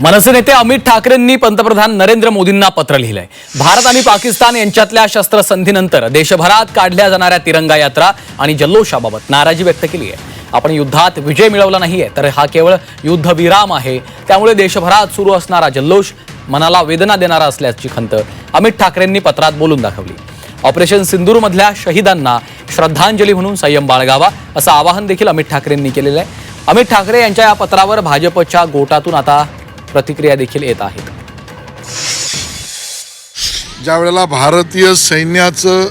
मनसे नेते अमित ठाकरेंनी पंतप्रधान नरेंद्र मोदींना पत्र लिहिलंय. भारत आणि पाकिस्तान यांच्यातल्या शस्त्रसंधीनंतर देशभरात काढल्या जाणाऱ्या तिरंगा यात्रा आणि जल्लोषाबाबत नाराजी व्यक्त केली आहे. आपण युद्धात विजय मिळवला नाहीये तर हा केवळ युद्धविराम आहे. त्यामुळे देशभरात सुरू असणारा जल्लोष मनाला वेदना देणारा असल्याची खंत अमित ठाकरेंनी पत्रात बोलून दाखवली. ऑपरेशन सिंदूरमधल्या शहीदांना श्रद्धांजली म्हणून संयम बाळगावा असं आवाहन देखील अमित ठाकरेंनी केलेलं आहे. अमित ठाकरे यांच्या या पत्रावर भाजपच्या गोटातून आता प्रतिक्रिया देखील येत आहेत. ज्या वेळेला भारतीय सैन्याचं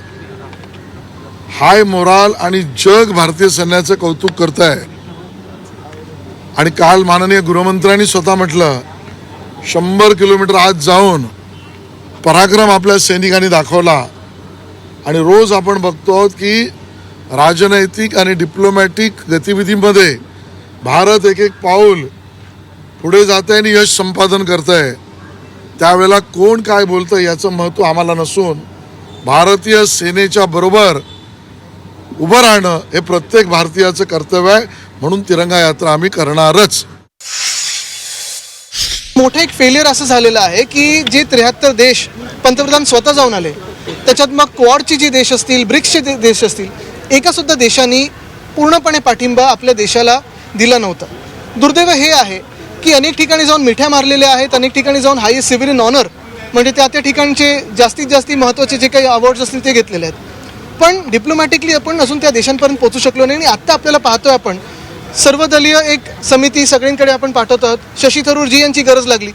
हाय मोराल आणि जग भारतीय सैन्याचं कौतुक करत आहे आणि काल माननीय गृहमंत्र्यांनी स्वतः म्हटलं शंभर किलोमीटर आत जाऊन पराक्रम आपल्या सैनिकांनी दाखवला. आणि रोज आपण बघतो आहोत की राजनैतिक आणि डिप्लोमॅटिक गतिविधीमध्ये भारत एक एक पाऊल पुढे जात आहे आणि यश संपादन करत आहे त्यावेळेला कोण काय बोलतं याचं महत्त्व आम्हाला नसून भारतीय सेनेच्या बरोबर उभं राहणं हे प्रत्येक भारतीयाचं कर्तव्य आहे. म्हणून तिरंगा यात्रा आम्ही करणारच. मोठं एक फेलियर असं झालेलं आहे की जे त्र्याहत्तर देश पंतप्रधान स्वतः जाऊन आले. त्याच्यात मग क्वाडचे जे देश असतील ब्रिक्सचे जे देश असतील एका सुद्धा देशांनी पूर्णपणे पाठिंबा आपल्या देशाला दिला नव्हता. दुर्दैव हे आहे की अनेक ठिकाणी जाऊन मिठ्या मारलेल्या आहेत अनेक ठिकाणी जाऊन हायेस्ट सिव्हिलियन ऑनर म्हणजे त्या त्या ठिकाणचे जास्तीत जास्त महत्त्वाचे जे काही अवॉर्ड्स असतील ते घेतलेले आहेत. पण डिप्लोमॅटिकली आपण अजून त्या देशांपर्यंत पोहोचू शकलो नाही आणि आत्ता आपल्याला पाहतोय आपण सर्वदलीय एक समिती सगळ्यांकडे आपण पाठवत आहोत. शशी थरूर जी यांची गरज लागली.